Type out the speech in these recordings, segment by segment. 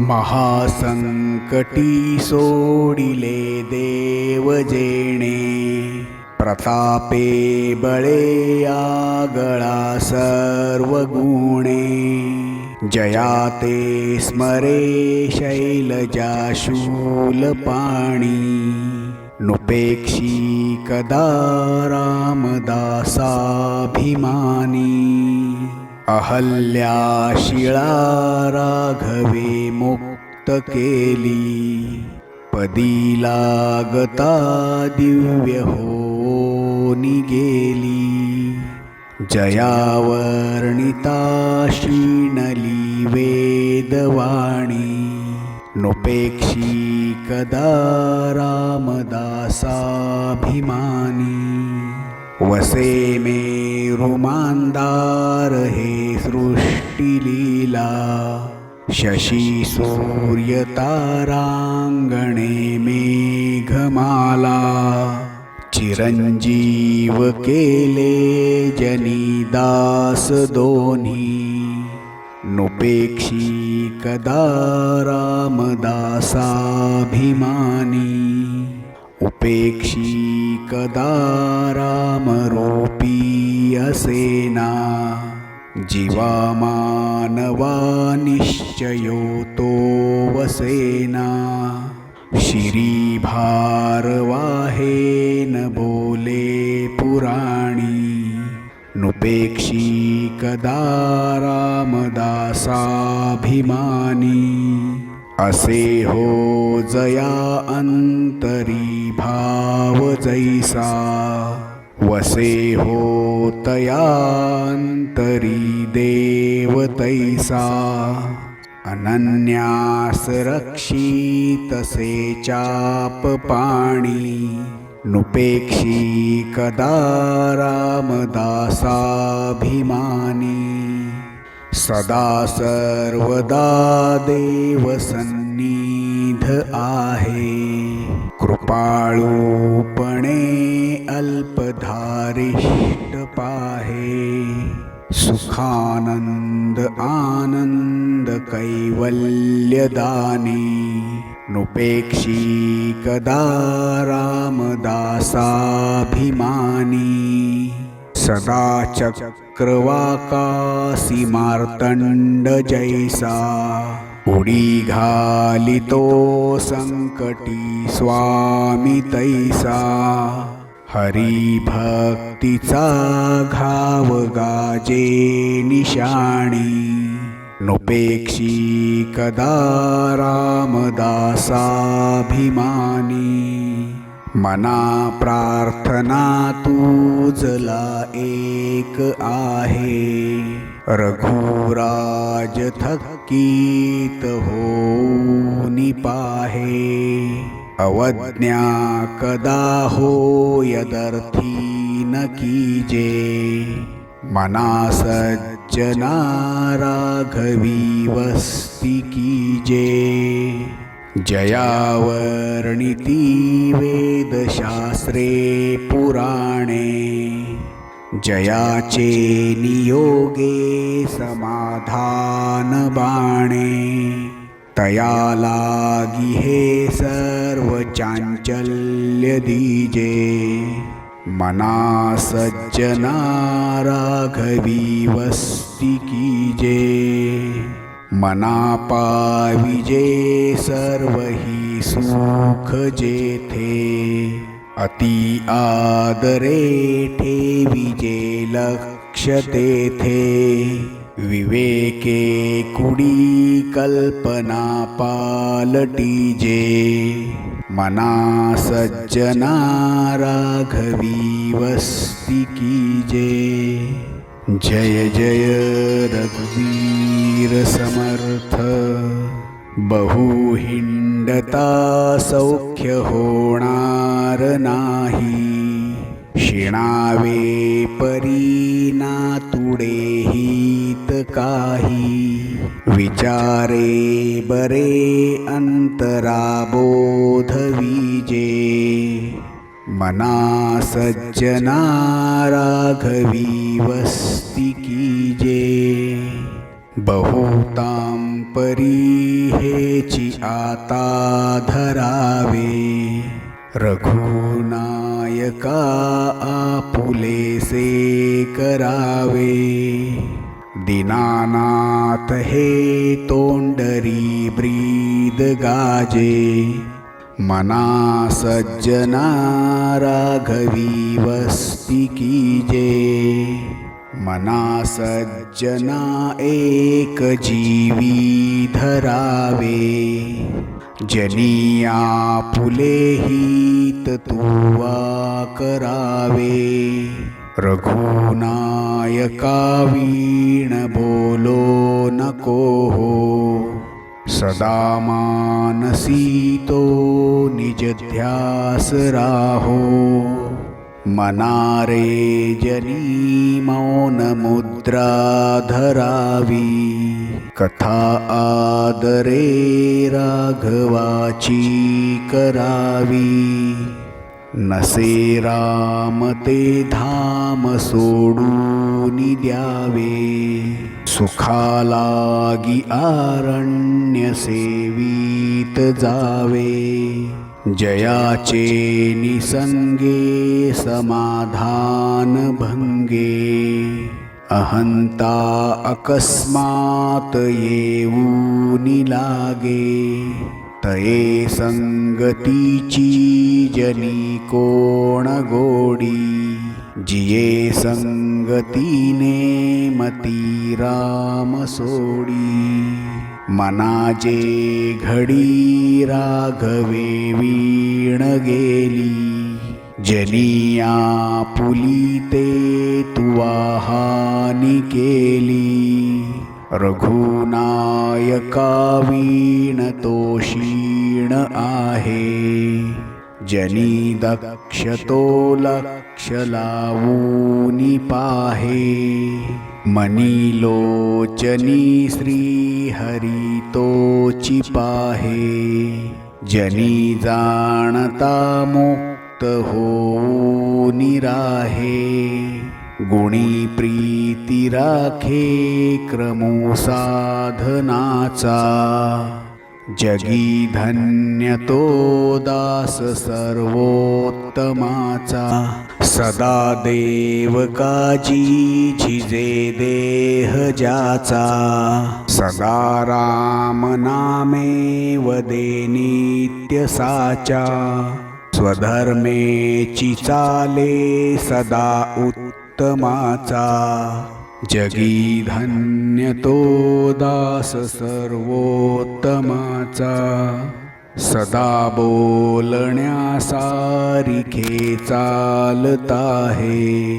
महासङ्कटी सोडिले देवजेणे प्रतापे बळेया आगळा सर्वगुणे। जया ते स्मरे शैलजाशूलपाणि नुपेक्षी कदा रामदासाभिमानी। अहल्या शिळा राघवे मुक्त केली. पदी लागता दिव्य हो गेली. जयावर्णिता शिणली वेदवाणी. नुपेक्षी कदा रामदासाभिमानी. वसे मे शशिसूर्यताराङ्गणे मेघमाला चिरञ्जीवकेले जनिदासदोनि नुपेक्षी कदा रामदासाभिमानी उपेक्षी कदा रामरोपी असेना असेना जीवा वसेना। शिरीभारवाहेन बोले पुराणी। नुपेक्षी कदा रामदासाभिमानी। असे हो जया अंतरी भाव जैसा। वसे होतयांतरी देवतैसा देव तैसा अनन्यास रक्षितसे चाप पाणी नुपेक्षी कदा रामदासाभिमानी सदा सर्वदा देव सन्निध आहे। कृपाळूपणे अल्पधारिष्ट पाहे सुखानंद आनंद कैवल्यदानी। नुपेक्षी कदा रामदासाभिमानी। सदा चक्रवाकासी मार्तंड जैसा उडी घालितो संकटी स्वामी तैसा। हरिभक्तीचा घाव गाजे निशाणी। नुपेक्षी कदा रामदासाभिमानी। मना प्रार्थना तुझला एक आहे। रघुराज थकीत हो निपाहे अवज्ञा कदा हो यदर्थी न कीजे मना सज्जना राघवी वस्ती कीजे जयावर्णिती वेदशास्त्रे पुराणे जयाचे नियोगे समाधान बाणे तया लागी हे सर्व चांचल्य दीजे मना सज्जना राघवी वस्ती कीजे। मना पाविजे सर्व ही सुख जेथे। अति आदरे ठेविजे लक्ष तेथे विवेके कुडी कल्पना पालटीजे मना सज्जना राघवी वस्ती कीजे जय जय रघुवीर समर्थ। बहुहिंडता सौख्य होणार नाही. शिणावे परीना तुडे हित काही. विचारे बरे अंतराबोध विजे. मना सज्जना राघवी वस्ती कीजे. बहुता परी हेची आता धरावे. रघुनायका आपुलेसे करावे. दिनानात हे तोंडरी ब्रीद गाजे. मना सज्जना राघवी वस्ती कीजे. मना सज्जना एक जीवी धरावे। जनिया फुले हित तुवा करावे। रघुनायका वीण बोलो नको हो। सदा मानसी तो निज ध्यास राहो। मनारे जनी मौन धरावी। कथा आदरे राघवाची करावी। नसे राम ते धाम सोडून द्यावे। सुखालागी आरण्य सेवीत जावे। जयाचे निसंगे समाधान भंगे अहंता अकस्मात येऊन लागे तये संगतीची जनी कोण गोडी जिये संगतीने मती राम सोडी मनाजे घडी राघवे वीण गेली. जनिया पुलीते तुवाहानी केली. रघुनायका वीण तो क्षीण आहे. जनी दक्षतो लक्ष लावूनी पाहे। मनी लोचनी श्री हरी पाहे जनी जाणता मुक्त हो निराहे गुणी प्रीती राखे क्रमो साधनाचा। जगी धन्य तो दास सर्वोत्तमाचा सदा देव काजी झिजे देह ज्याचा सदा राम नामे वदे नित्य साचा स्वधर्मेची चाले सदा उत्तमाचा जगी धन्य तो दास सर्वोत्तमाचा सदा बोलण्यासारिखे चालत आहे.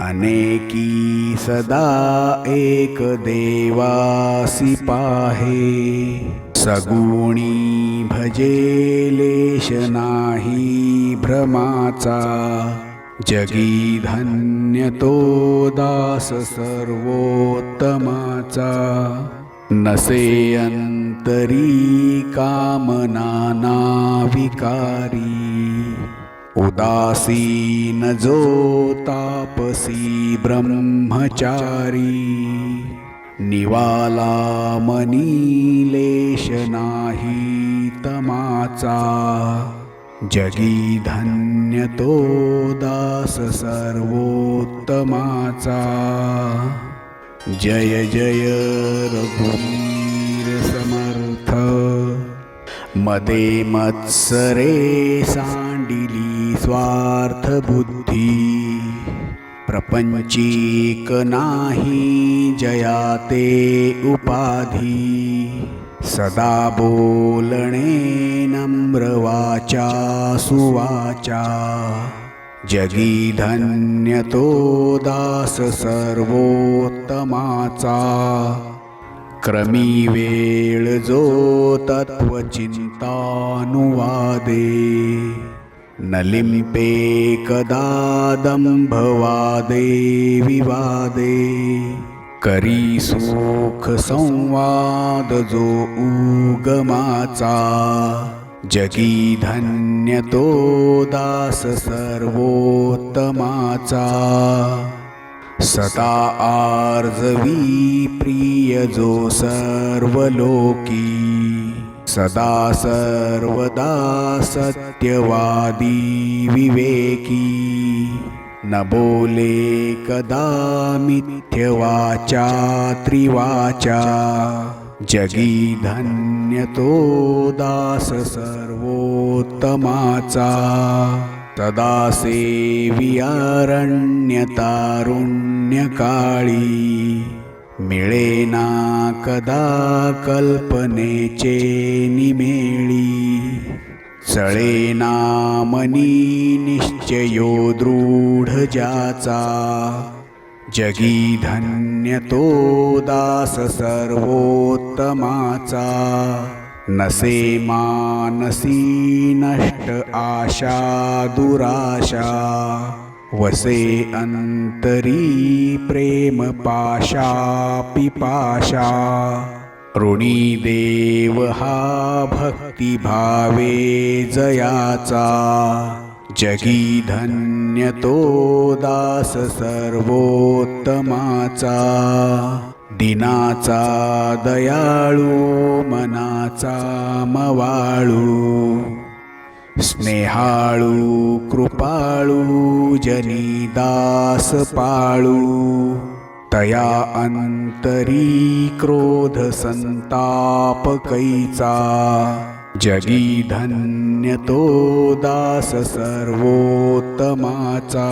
अनेकी सदा एक देवासी पाहे. सगुणी भजेलेश नाही भ्रमाचा. जगी धन्य तो दास सर्वोत्तमाचा नसे अंतरी कामनाना विकारी उदासीन जो तापसी ब्रह्मचारी। निवाला मनीलेश नाही तमाचा जगी धन्य तो दास सर्वोत्तमाचा जय जय रघुवीर समर्थ मदे मत्सरे सांडिली स्वार्थ बुद्धी प्रपंचीक नाही जयाते उपाधी। सदा बोलणे नम्रवाचा सुवाचा। जगी धन्यतो दास सर्वोत्तमाचा। क्रमी वेळ जो तत्वचिंतानुवादे न लिंपे कदा दंभवादे विवादे। करी सुख संवाद जो उगमाचा. जगी धन्य तो दास सर्वोत्तमाचा. सता आर्जवी प्रिय जो सर्वलोकी. सदा सर्वदा सत्यवादी विवेकी. न बोले कदा मिथ्यवाचा त्रिवाचा। जगी धन्यतो दास सर्वोत्तमाचा। तदा सेवियारण्यतारुण्यकाळी मिळेना कदा कल्पनेचे निमेळी। मनी निश्चयो दृढ ज्याचा जगी धन्य तो दास सर्वोत्तमाचा। नसे मानसी नष्ट आशा दुराशा। वसे अंतरी प्रेम पाशा पिपाशा। ऋणी देव हा भक्तिभावे जयाचा। जगी धन्य तो दास सर्वोत्तमाचा। दिनाचा दयाळू मनाचा मवाळू। स्नेहाळू कृपाळू जनी दास पाळू। तया अंतरी क्रोध संताप कैचा जगी धन्य तो दास सर्वोत्तमाचा।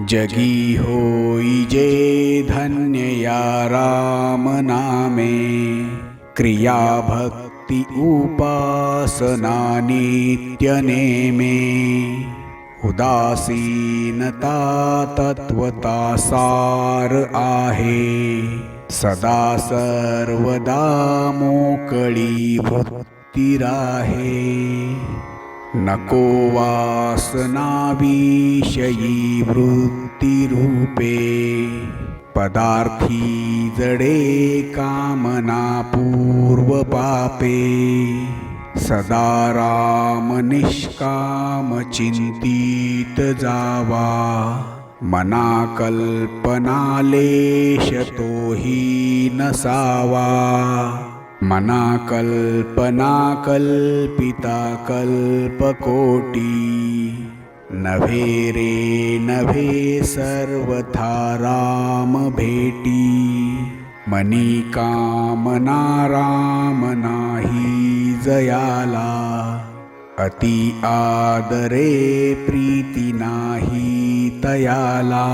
जगी होई जे धन्य या राम नामे। क्रिया भक्ती उपासना नित्य नेमे। उदासीनता तत्वता सार आहे. सदा सर्वदा मोकळी वृत्ती राहे नको वासनाविषयी पदार्थी जडे कामना पूर्व पापे सदा रामनिष्कामचिन्तीत जावा। मना कल्पनालेशतो हि न सा वा मना कल्पना कल्पिता कल्पकोटी। नभे रे नभे सर्वथा रामभेटी। मणिकामना राम नाहि जयाला अति आदरे प्रीती नाही तयाला.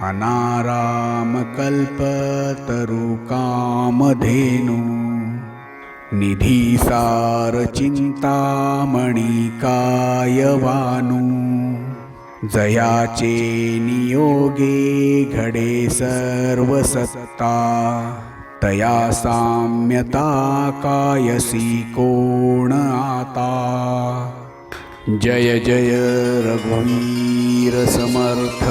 अनाराम कल्पतरु कामधेनु निधी सार जयाचे नियोगे घडे सर्व सत्ता तया साम्यता कायसी कोण आता जय जय रघुवीर समर्थ।